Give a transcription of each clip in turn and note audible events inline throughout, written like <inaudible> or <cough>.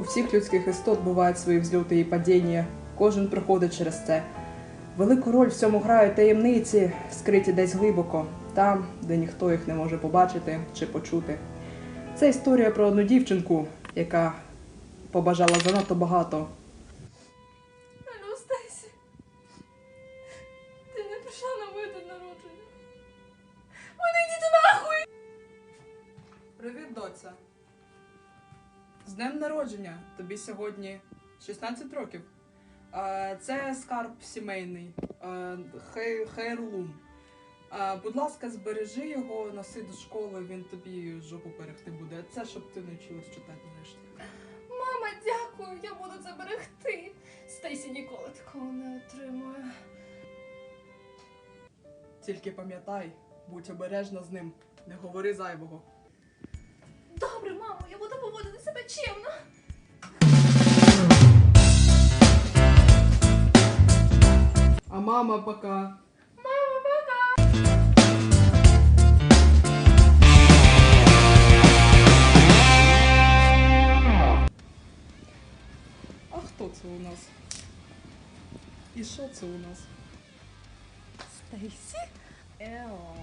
У всіх людських істот бувають свої взльоти і падіння. Кожен проходить через це. Велику роль в цьому грають таємниці, скриті десь глибоко, там, де ніхто їх не може побачити чи почути. Це історія про одну дівчинку, яка побажала занадто багато. Алло, Стесі. Ти не прийшла на моє день народження. Мене йдіть нахуй! Привіт, доця. З днем народження. Тобі сьогодні 16 років. Це скарб сімейний. хей- Хейрлум. Будь ласка, збережи його, носи до школи, він тобі жопу перегти буде. Це щоб ти навчилась читати нарешті. Мама, дякую, я буду це берегти. Стесі ніколи такого не отримує. Тільки пам'ятай, будь обережна з ним, не говори зайвого. Добре, мамо, я буду поводити себе чемно. А мама пока. Мама, пока! А хто це у нас? І що це у нас? Стесі? Ео,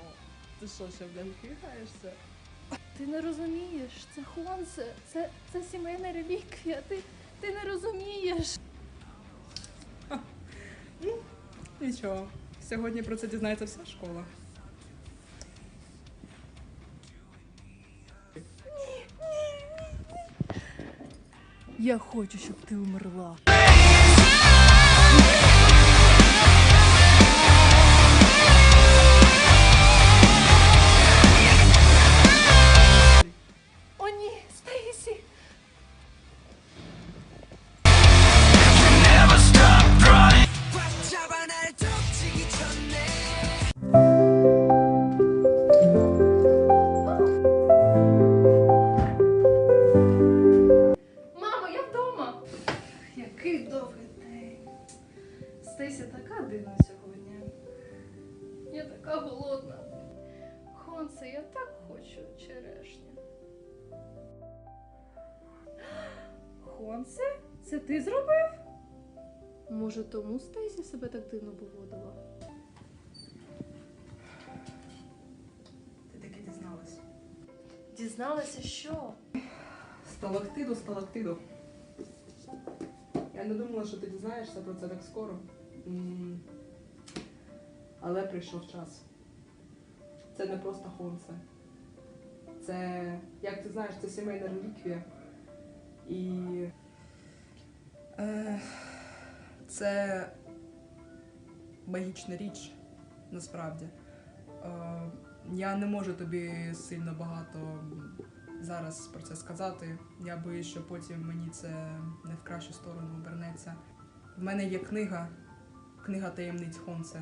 ти що, ще блядь, кигаєшся? Ти не розумієш, це Хонсе, це, це сімейна реліквія. Ти, ти не розумієш. <laughs> Нічого. Сьогодні про це дізнається вся школа. Я хочу, щоб ти умерла. Стейсі така дивна сьогодні. Я така голодна. Хонсе, я так хочу черешню. Хонсе? Це ти зробив? Може, тому Стейсі себе так дивно поводила? Ти таки дізналась. Дізналася, що? Сталактиду, сталактиду. Я не думала, що ти дізнаєшся про це так скоро. Але прийшов час. Це не просто хонце. Це, як ти знаєш, це сімейна реліквія. І. Е, це магічна річ, насправді. Е, я не можу тобі сильно багато зараз про це сказати. Я боюсь, що потім мені це не в кращу сторону обернеться. В мене є книга, книга таємниць Хонсе.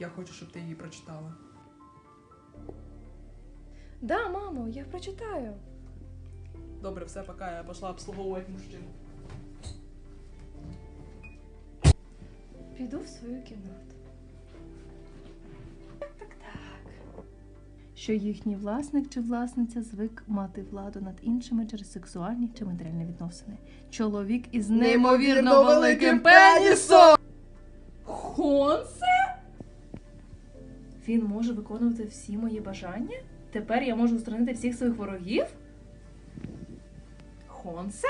Я хочу, щоб ти її прочитала. Да, мамо, я прочитаю. Добре, все, пока, я пішла обслуговувати мужчин. Піду в свою кімнату. Так, так, так. Що їхній власник чи власниця звик мати владу над іншими через сексуальні чи матеріальні відносини. Чоловік із неймовірно великим пенісом! Хонсе? Він може виконувати всі мої бажання? Тепер я можу устранити всіх своїх ворогів? Хонсе?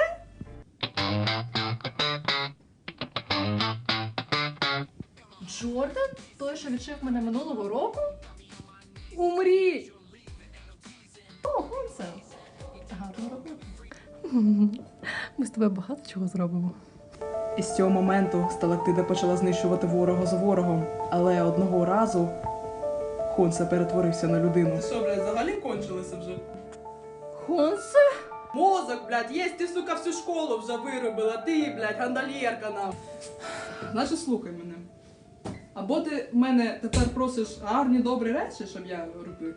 Джордан? Той, що відшив мене минулого року? Умріть! О, Хонсе! Гарно робота. Ми з тобою багато чого зробимо. І з цього моменту сталактида почала знищувати ворога за ворогом, але одного разу Хонсе перетворився на людину. Що, блядь, взагалі кончилося вже? Хонсе? Мозок, блядь, є ти, сука, всю школу вже виробила, ти, блядь, гандалєрка нам. Значить, слухай мене. Або ти мене тепер просиш гарні добрі речі, щоб я робив.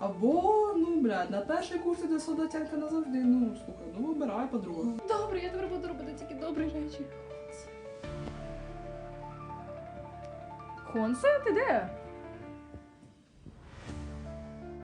Або, ну, блядь, на перший курс іде солдатянка назавжди. Ну, слухай, ну вибирай подругу. Добре, я тепер буду робити тільки добрі